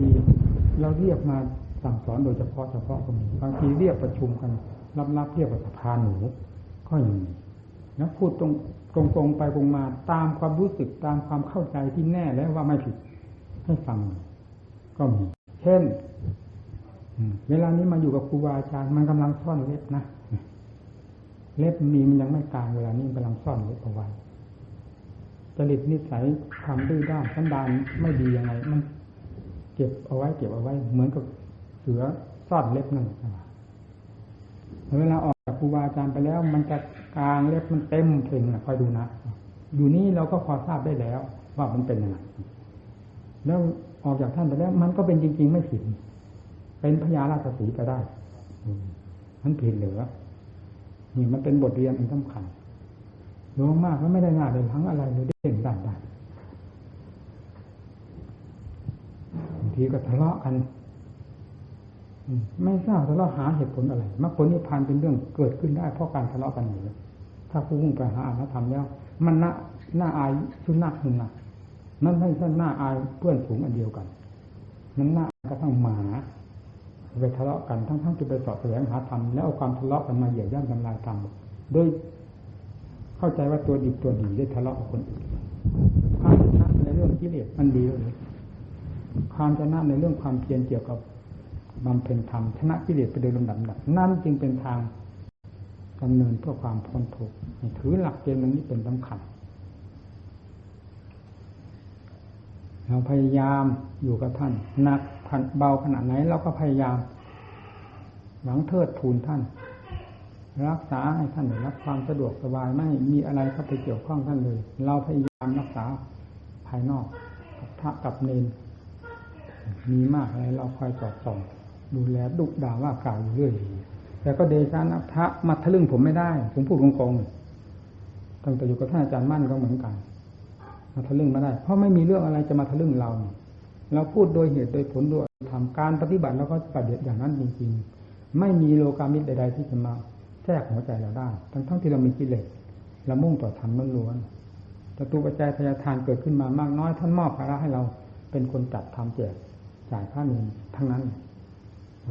ดีเราเรียกมาสั่งสอนโดยเฉพาะเฉพาะก็มีบางทีเรียกประชุมกันรับๆเรียกว่าสภาหนูก็ยังมีแล้วพูดตรงตรงตรงไปตรงมาตามความรู้สึกตามความเข้าใจที่แน่แล้วว่าไม่ผิดให้ฟัง ก็มี เช่นเวลานี้มาอยู่กับครูบาอาจารย์มันกำลังซ่อนเล็บนะเล็บมีมันยังไม่กลางเวลานี้มันกำลังซ่อนเล็บเอาไว้จริตนิสัยความดื้อด้านสันดานไม่ดียังไง มัน เก็บเอาไว้เก็บเอาไว้ เหมือนกับเสือซ่อนเล็บนั่นแหละเวลาออกจากครูบาอาจารย์ไปแล้ว มันจะกลางเล็บมันเต็มเพลงนะคอยดูนะอยู่นี่เราก็พอทราบได้แล้ว ว่ามันเป็นยังไงแล้วออกจากท่านไปแล้ว มันก็เป็นจริง ๆ ไม่ผิด เป็นพญาราชสีห์ได้มันผิดเหรือนี่มันเป็นบทเรียนอันสำคัญโยมมากแล้วไม่ได้หน้าเลยทั้งอะไรเลยเด่นด้านได้บาง ทีก็ทะเลาะกันไม่ทราบทะเลาะหาเหตุผลอะไรมรรคผลนิพพานเป็นเรื่องเกิดขึ้นได้เพราะการทะเลาะกันอยู่แล้ถ้าผู้มุ่งไปหาอารธรรมแล้ว มันน่าน่าอายชุนนักหนึ่งนะมันไม่ใช่น่าอายเพื่อนฝูงอันเดียวกันมันน่ากระทั่งหมาไปทะเลาะกันทั้งๆทที่ไปสอบแสวงหาธรรมแล้วเอาความทะเลาะกันมาเหยียบย่ำทำลายธรรมโดยเข้าใจว่าตัวดีตัวดีได้ทะเลาะกับคนอื่นความชนะในเรื่องกิเลสมันดีเลย ความชนะในเรื่องความเพียรเกี่ยวกับบำเพ็ญธรรมชนะกิเลสไปโดยลำดับนั่นจึงเป็นทางดำเนินเพื่อความพ้นทุกข์ถือหลักเกณฑ์นี้เป็นสำคัญเราพยายามอยู่กับท่านหนักเบาขนาดไหนเราก็พยายามหวังเทิดทูนท่าน รักษาให้ท่านได้รับความสะดวกสบายไม่มีอะไรเข้าไปเกี่ยวข้องท่านเลย เราพยายามรักษาภายนอกกับพระกับเนน มีมากอะไรเราคอยสอดส่องดูแลดุด่าว่ากล่าวอยู่เรื่อยแต่ก็เดชานะพระมาทะลึ่งผมไม่ได้ ผมพูดตรงๆตั้งแต่อยู่กับท่านอาจารย์มั่นก็เหมือนกันมาทะลึ่งไม่ได้ เพราะไม่มีเรื่องอะไรจะมาทะลึ่งเรา เราพูดโดยเหตุโดยผลโดยทำการปฏิบัติแล้วก็ปฏิบัติอย่างนั้นจริงๆ ไม่มีโลกามิตรใดๆที่จะมาแทรกหัวใจเราได้ ทั้งทั้งที่เรามีกิเลสเรามุ่งต่อธรรมล้วนๆประตูปัจจัยทาทานเกิดขึ้นมามากน้อยท่านมอบภาระให้เราเป็นคนจัดทำแจก จ่ายค่าเงินทั้งนั้น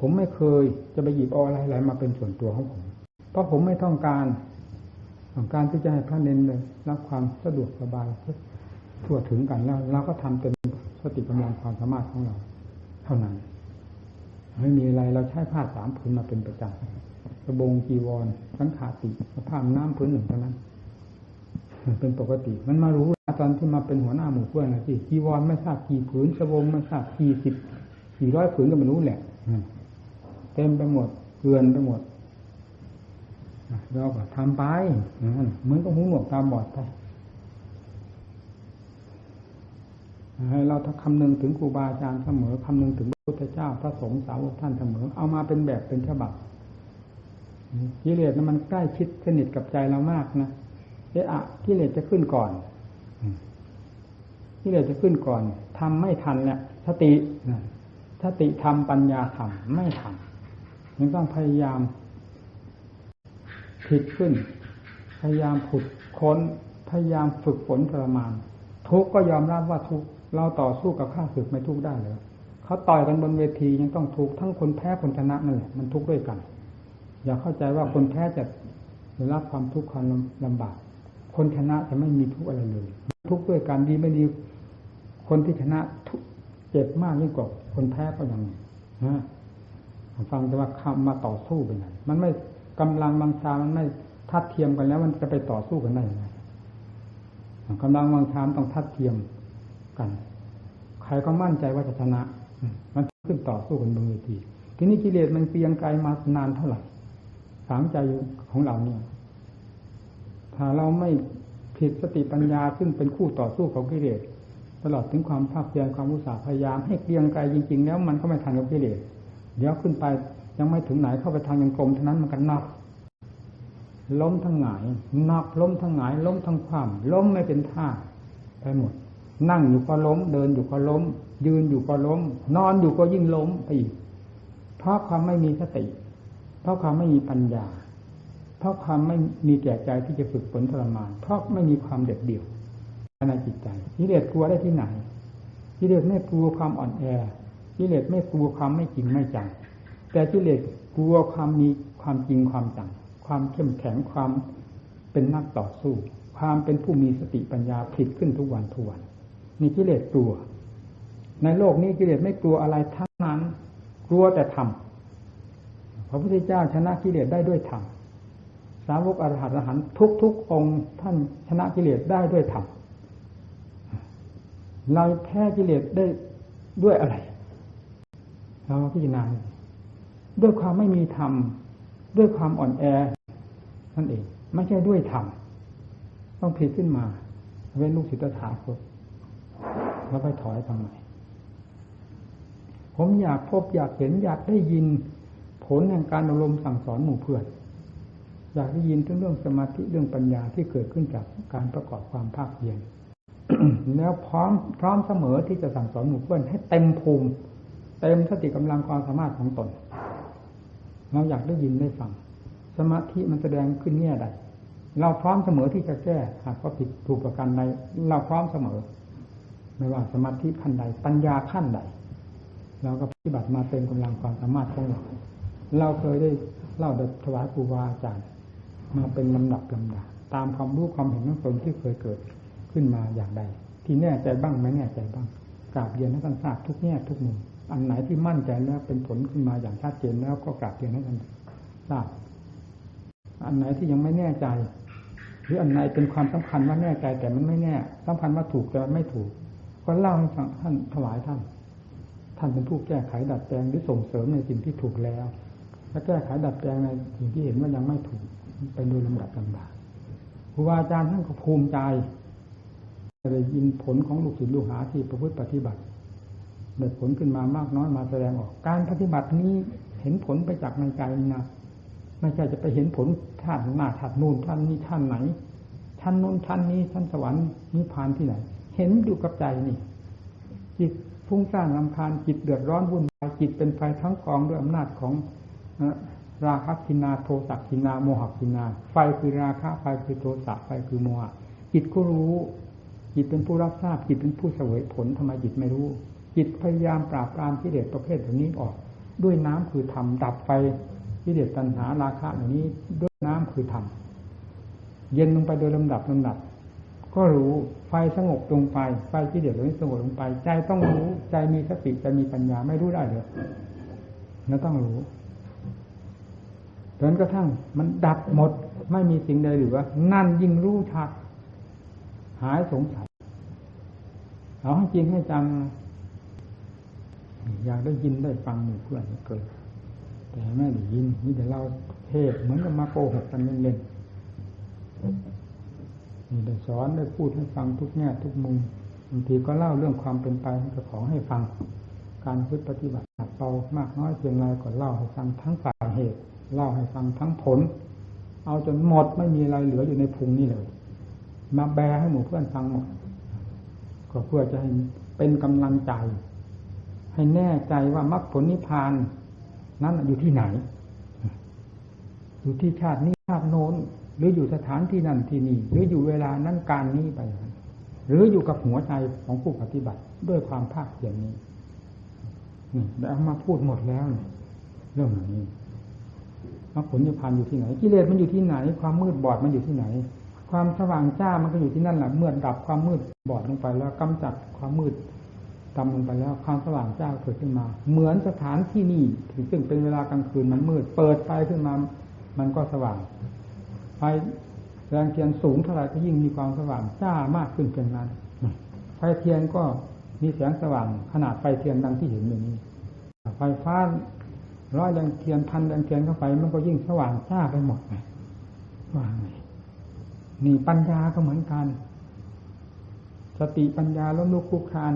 ผมไม่เคยจะไปหยิบเอาอะไรๆมาเป็นส่วนตัวของผม เพราะผมไม่ต้องการต้องการที่จะให้พระเนนเลยรับความสะดวกสบายทั่วถึงกันแล้วเราก็ทำเต็มสติกำลังความสามารถของเรา เท่านั้น ไม่มีอะไรเราใช้ผ้าสามผืนมาเป็นประจำกระบงจีวรสังขาติผ้าน้ำผืนหนึ่งเท่านั้น เป็นปกติ มันมารู้ตอนที่มาเป็นหัวหน้าหมู่เพื่อนนะที่จีวรไม่ทราบกี่ผืนสบงไม่ทราบกี่สิบกี่ร้อยผืนก็ไม่รู้แหละเต็มไปหมดเกลือนไปหมดเราก็ทำไปเหมือนกับหูหนวกตาบอดไปให้เราถ้าคำนึงถึงครูบาอาจารย์เสมอคำนึงถึงพระพุทธเจ้าพระสงฆ์สาวกท่านเสมอ เอามาเป็นแบบเป็นฉบับกิเลสนั้นมันใกล้ชิดสนิทกับใจเรามากนะเอะอะ กิเลสจะขึ้นก่อนกิเลสจะขึ้นก่อนทำไม่ทันแหละสติสติทำปัญญาทำไม่ทำมันต้องพยายามผิดขึ้น พยายามผุดค้น พยายามฝึกฝนทรมาน ทุกก็ยอมรับว่าทุกเราต่อสู้กับข้าศึกไม่ทุกได้เลยเขาต่อยกันบนเวทียังต้องทุกทั้งคนแพ้คนชนะนั่นแหละมันทุกข์ด้วยกัน อย่าเข้าใจว่าคนแพ้จะได้รับความทุกข์ความลำบาก คนชนะจะไม่มีทุกข์อะไรเลย ทุกข์ด้วยกันดีไม่ดี คนที่ชนะทุกเจ็บมากยิ่งกว่าคนแพ้ก็ยังนะฟังแต่ว่าคำมาต่อสู้เป็นไงมันไม่กำลังบางชามันไม่ทัดเทียมกันแล้ว มันจะไปต่อสู้กันได้ยังไงกำลังบางชามต้องทัดเทียมกัน ใครก็มั่นใจว่าจะชนะ มันขึ้นต่อสู้กันบนเวทีทีนี้กิเลสมันเปียงไกลมานานเท่าไหร่ สามใจของเราเนี่ย ถ้าเราไม่ผิดสติปัญญาซึ่งเป็นคู่ต่อสู้ของกิเลสตลอดถึงความภาคเพียรความอุตสาห์พยายามให้เกลียงไกลจริง ๆ แล้วมันก็ไม่ทันกับกิเลสเดี๋ยวขึ้นไปยังไม่ถึงไหนเข้าไปทางยังกลมเท่านั้นมันกันนับล้มทั้งหงายนับล้มทั้งหงาย ล้มทั้งความ ล้มไม่เป็นท่าไปหมด นั่งอยู่ก็ล้ม เดินอยู่ก็ล้ม ยืนอยู่ก็ล้ม นอนอยู่ก็ยิ่งล้มไปอีกเพราะความไม่มีสติ เพราะความไม่มีปัญญา เพราะความไม่มีแก่ใจที่จะฝึกฝนทรมาน เพราะไม่มีความเด็ดเดี่ยวในจิตใจกิเลสกลัวได้ที่ไหนกิเลสไม่กลัวความอ่อนแอกิเลสไม่กลัวความไม่จริงไม่จัง แต่กิเลสกลัวความมีความจริงความจัง ความเข้มแข็งความเป็นนักต่อสู้ ความเป็นผู้มีสติปัญญาผิดขึ้นทุกวันทุกวันนี่กิเลสกลัว ในโลกนี้กิเลสไม่กลัวอะไรทั้งนั้น กลัวแต่ธรรมพระพุทธเจ้าชนะกิเลสได้ด้วยธรรม สาวกอรหัตอรหันทุกทุกๆองค์ท่านชนะกิเลสได้ด้วยธรรมเราแพ้กิเลสได้ด้วยอะไร เราพิจารณาด้วยความไม่มีธรรม ด้วยความอ่อนแอนั่นเอง ไม่ใช่ด้วยธรรม ต้องผิดขึ้นมา เว้นลูกศิษย์ตถาคตแล้วไปถอยทำไมผมอยากพบอยากเห็นอยากได้ยิน ผลแห่งการอบรมสั่งสอนหมู่เพื่อน อยากได้ยินถึงเรื่องสมาธิเรื่องปัญญาที่เกิดขึ้นจากการประกอบความภาคเพียรแล้วพร้อมพร้อมเสมอที่จะสั่งสอนหมู่เพื่อนให้เต็มภูมิเต็มสติกำลังความสามารถของตน เราอยากได้ยินได้ฟัง สมาธิมันแสดงขึ้นแง่ยใดเราพร้อมเสมอที่จะแก้หากว่าผิดถูกประการใดเราพร้อมเสมอ ไม่ว่าสมาธิขั้นใด ปัญญาขั้นใด เราก็ปฏิบัติมาเต็มกำลังความสามารถของเราเราเคยได้เล่าเด็ถวายครูบาอาจารย์ มาเป็นลำดับลำดาตามความรู้ความเห็นของตนที่เคยเกิดขึ้นมาอย่างใด ที่แน่ใจบ้างไม่แน่ใจบ้างกราบเรียนให้ท่านทราบทุกแง่ทุกมุมอันไหนที่มั่นใจแล้วเป็นผลขึ้นมาอย่างชัดเจนแล้วก็กราบเรียนให้ท่านทราบอันไหนที่ยังไม่แน่ใจ หรืออันไหนเป็นความสำคัญว่าแน่ใจแต่มันไม่แน่สำคัญว่าถูกแต่ไม่ถูก ก็เล่าให้ท่านถวายท่าน ท่านเป็นผู้แก้ไขดัดแปลงหรือส่งเสริมในสิ่งที่ถูกแล้วและแก้ไขดัดแปลงในสิ่งที่เห็นว่ายังไม่ถูก เป็นโดยลำดับลำดาครูบาอาจารย์ท่านก็ภูมิใจได้ยินผลของลูกศิษย์ลูกหาที่ประพฤติปฏิบัติได้ผลขึ้นมามากน้อยมาแสดงออก การปฏิบัตินี้เห็นผลไปจากในใจนะไม่ใช่จะไปเห็นผลท่านหน้าท่านนู่นท่านนี้ท่านไหนท่านนู้นท่านนี้ท่านสวรรค์นิพพานที่ไหน เห็นอยู่กับใจนี่จิตฟุ้งซ่านลำคาญจิตเดือดร้อนวุ่นวายจิตเป็นไฟทั้งกองด้วยอำนาจของ ราคะกินาโทสะกินาโมหกินา ไฟคือราคะไฟคือโทสะไฟคือโมหะจิตก็รู้ จิตเป็นผู้รับทราบจิตเป็นผู้เสวยผลทำไมจิตไม่รู้ จิตพยายามปราบปรามกิเลสประเภทเหล่านี้ออก ด้วยน้ำคือธรรมดับไฟกิเลสตัณหาราคะเหล่านี้ด้วยน้ำคือธรรมเย็นลงไปโดยลำดับลำดับ ก็รู้ไฟสงบลงไปไฟกิเลสเหล่านี้สงบลงไป ใจต้องรู้ใจมีสติใจมีปัญญาไม่รู้ได้เลยแล้วต้องรู้ จนกระทั่งมันดับหมดไม่มีสิ่งใดเหลือนั่นยิ่งรู้ชัด หายสงสัยเอาให้จริงให้จัง อยากได้ยินได้ฟังหมู่เพื่อนเกิด แต่ไม่ได้ยินนี่แต่เราเทศเหมือนกับมาโกหกกันเล่นๆนี่ได้สอนได้พูดให้ฟังทุกแง่ทุกมุมบางทีก็เล่าเรื่องความเป็นไปของเจ้าของให้ฟัง การพึ่ปฏิบัติเบามากน้อยเพียงไรก็เล่าให้ฟังทั้งฝ่ายเหตุ เล่าให้ฟังทั้งผล เอาจนหมดไม่มีอะไรเหลืออยู่ในพุงนี่เลย มาแบให้หมู่เพื่อนฟังหมดก็เพื่อจะให้เป็นกำลังใจ ให้แน่ใจว่ามรรคผลนิพพานนั้นอยู่ที่ไหน อยู่ที่ชาตินี้ชาติโน้น หรืออยู่สถานที่นั่นที่นี่ หรืออยู่เวลานั้นการนี้ไป หรืออยู่กับหัวใจของผู้ปฏิบัติด้วยความภาคเพียรนี้นี่ได้เอามาพูดหมดแล้วเรื่องนี้ มรรคผลนิพพานอยู่ที่ไหน กิเลสมันอยู่ที่ไหน ความมืดบอดมันอยู่ที่ไหน ความสว่างจ้ามันก็อยู่ที่นั่นแหละเมื่อดับความมืดบอดลงไปแล้วกำจัดความมืดดำลงไปแล้วความสว่างจ้าเกิดขึ้นมา เหมือนสถานที่นี่ซึ่งเป็นเวลากลางคืนมันมืด เปิดไฟขึ้นมา มันก็สว่างไฟแรงเทียนสูงเท่าไรก็ยิ่งมีความสว่างจ้ามากขึ้นเพียงนั้นไฟเทียนก็มีแสงสว่างขนาดไฟเทียนดังที่เห็นอยู่นี้ไฟฟ้า ร้อยแรงเทียนพันแรงเทียนเข้าไป มันก็ยิ่งสว่างจ้าไปหมดไงว่าไงนี่ปัญญาก็เหมือนกัน สติปัญญาล้มลุกคลุกคาน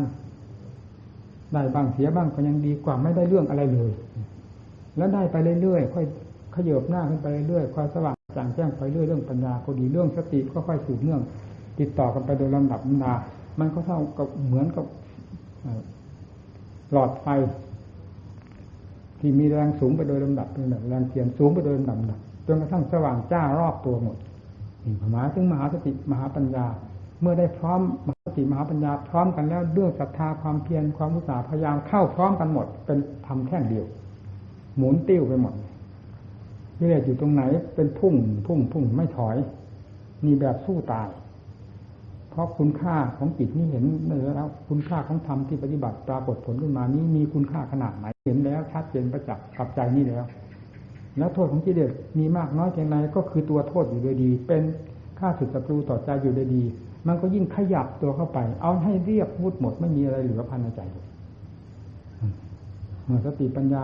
ได้บ้างเสียบ้างก็ยังดีกว่าไม่ได้เรื่องอะไรเลย แล้วได้ไปเรื่อยๆค่อยขยบหน้าขึ้นไปเรื่อยๆความสว่างจางแจ้งไปเรื่อยเรื่องปัญญาก็ดีเรื่องสติก็ค่อยสืบเนื่อง ติดต่อกันไปโดยลำดับลำดามันก็เท่ากับเหมือนกับหลอดไฟ ที่มีแรงสูงไปโดยลำดับลำดับบแรงเทียนสูงไปโดยลำดับลำดับจนกระทั่งสว่างจ้ารอบตัวหมดนี่หมายถึงมหาสติมหาปัญญา เมื่อได้พร้อมมหาสติมหาปัญญาพร้อมกันแล้วด้วยศรัทธาความเพียรความอุตสาห์พยายามเข้าพร้อมกันหมด เป็นทำแท่งเดียว หมุนติ้วไปหมดกิเลสอยู่ตรงไหนเป็นพุ่งพุ่งพุ่งไม่ถอย มีแบบสู้ตาย เพราะคุณค่าของจิตนี่เห็นแล้ว คุณค่าของธรรมที่ปฏิบัติปรากฏผลขึ้นมานี้มีคุณค่าขนาดไหนเห็นแล้วชัดเจนประจักษ์กับใจนี่แล้ว แล้วโทษของกิเลสมีมากน้อยเพียงไรก็คือตัวโทษอยู่โดยดี เป็นค่าศึกศัตรูต่อใจอยู่โดยดี มันก็ยิ่งขยับตัวเข้าไป เอาให้เรียบพูดหมดไม่มีอะไรเหลือภายในใจเลยเมื่อสติปัญญา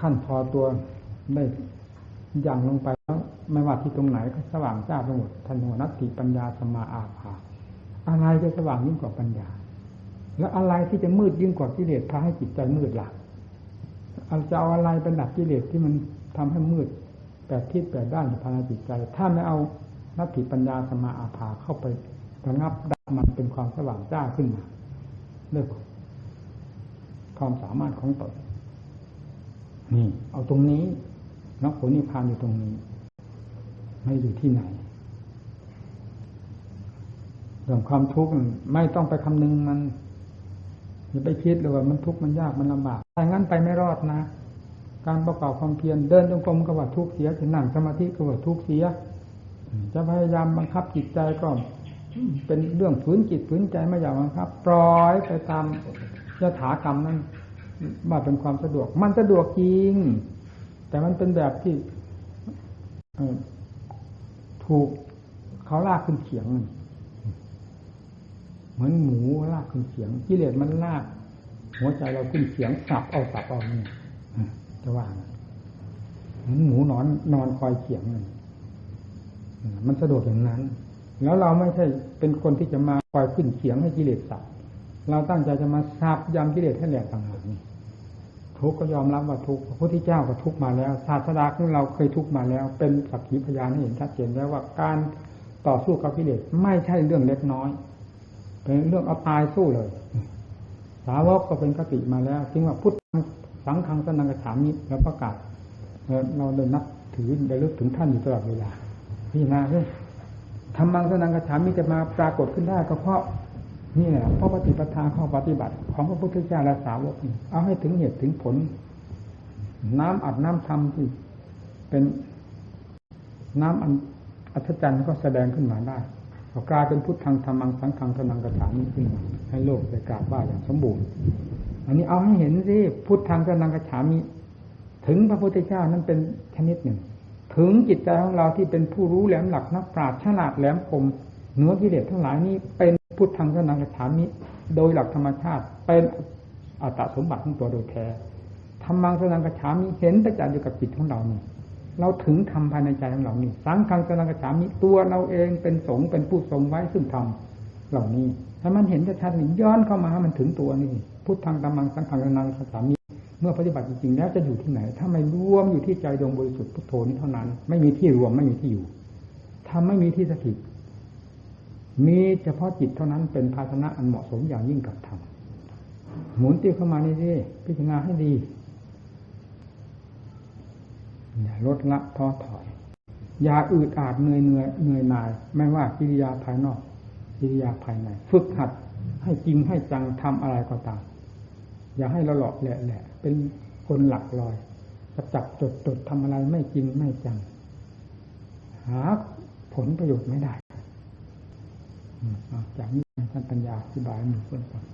ขั้นพอตัวได้ ย่างลงไปแล้วไม่ว่าที่ตรงไหนก็สว่างจ้าไปหมดทันหัวนัตติปัญญาสมาอาภาอะไรจะสว่างยิ่งกว่าปัญญา แล้วอะไรที่จะมืดยิ่งกว่ากิเลสพาให้จิตใจมืดหลักเอาจะเอาอะไรเป็นดับกิเลสที่มันทำให้มืดแปดทิศแปดด้านภายในจิตใจ ถ้าไม่เอานัตถิปัญญาสมาอาภาเข้าไประงับดับมันเป็นความสว่างจ้าขึ้นมาด้วยความสามารถของตนนี่เอาตรงนี้ นักผลนิพพานอยู่ตรงนี้ ไม่อยู่ที่ไหนเรื่องความทุกข์ไม่ต้องไปคำนึงมันอย่าไปคิดเลยว่ามันทุกข์มันยากมันลำบากถ้างั้นไปไม่รอดนะ การประกอบความเพียรเดินจงกรมก็ว่าทุกข์เสียจะนั่งสมาธิก็ว่าทุกข์เสีย จะพยายามบังคับจิตใจก็เป็นเรื่องฝืนจิตฝืนใจไม่อยากบังคับ ปล่อยไปตามยถากรรมนั้นว่าเป็นความสะดวก มันสะดวกจริง แต่มันเป็นแบบที่ถูกเขาลากขึ้นเขียงเหมือนหมูลากขึ้นเขียงกิเลสมันลาก หัวใจเราขึ้นเขียงสับเอาสับเอาเนี่ยจะว่าเหมือนหมูนอนนอนคอยเขียงมันสะดวกอย่างนั้น แล้วเราไม่ใช่เป็นคนที่จะมาคอยขึ้นเขียงให้กิเลสสับเราตั้งใจจะมาสับยำกิเลสให้แหลกต่างหากนี่ ทุกก็ยอมรับว่าทุกพระพุทธเจ้าก็ทุกมาแล้ว ศาสดาของเราเคยทุกมาแล้ว เป็นสักขีพยานให้เห็นชัดเจนแล้วว่าการต่อสู้กับกิเลสไม่ใช่เรื่องเล็กน้อย เป็นเรื่องเอาตายสู้เลย สาวกก็เป็นกติมาแล้วจึงว่าพุทธสังฆังสนังกระถามิแล้วประกาศเราเดินนับถือได้ลึกถึงท่านอยู่ตลอดเวลาพี่นาเฮ้ยธรรมังสนังกระถามิจะมาปรากฏขึ้นได้ก็เพราะ นี่แหละเพราะปฏิปทาข้อปฏิบัติ ของพระพุทธเจ้าและสาวกเอาให้ถึงเหตุถึงผล น้ำอัดน้ำทำที่เป็นน้ำอันอัศจรรย์ก็แสดงขึ้นมาได้ก็กลายเป็นพุทธังธรรมังสังฆังสนังกระถานี้ขึ้นมาให้โลกได้กราบว่าอย่างสมบูรณ์ อันนี้เอาให้เห็นสิพุทธังสนังกระถามีถึงพระพุทธเจ้านั้นเป็นชนิดหนึ่ง ถึงจิตใจของเราที่เป็นผู้รู้แหลมหลักนักปราชญ์ฉลาดแหลมคมเหนือกิเลสทั้งหลายนี้เป็น พุทธังสนังกถามิโดยหลักธรรมชาติเป็นอัตสมบัติของตัวโดยแท้ธรรมังสนังกถามิเห็นประจักษ์อยู่กับจิตของเรานี่เราถึงทำภายในใจของเรานี่สังฆังสนังกถามิตัวเราเองเป็นสงเป็นผู้ทรงไว้ซึ่งธรรมเหล่านี้ถ้ามันเห็นชัดๆนี่ย้อนเข้ามาให้มันถึงตัวนี่พุทธังธรรมังสังฆังสนังกถามิเมื่อปฏิบัติจริงๆแล้วจะอยู่ที่ไหน ถ้าไม่รวมอยู่ที่ใจดวงบริสุทธิ์พุทโธนี้เท่านั้น ไม่มีที่รวมไม่มีที่อยู่ทำไม่มีที่สถิต มีเฉพาะจิตเท่านั้นเป็นภาชนะอันเหมาะสมอย่างยิ่งกับธรรมหมุนตีเข้ามานี่สิพิจารณาให้ดีอย่าลดละท้อถอย อย่าอืดอาดเหนื่อยเหนื่อยเหนื่อยหน่าย ไม่ว่ากิริยาภายนอกกิริยาภายใน ฝึกหัดให้จริงให้จังทำอะไรก็ตาม อย่าให้เราหลอกแหละแหละ เป็นคนหลักลอยจะจับจดจดทำอะไรไม่จริงไม่จัง หาผลประโยชน์ไม่ได้ จากนี้ท่านปัญญาอธิบายมีเพื่อนก่อน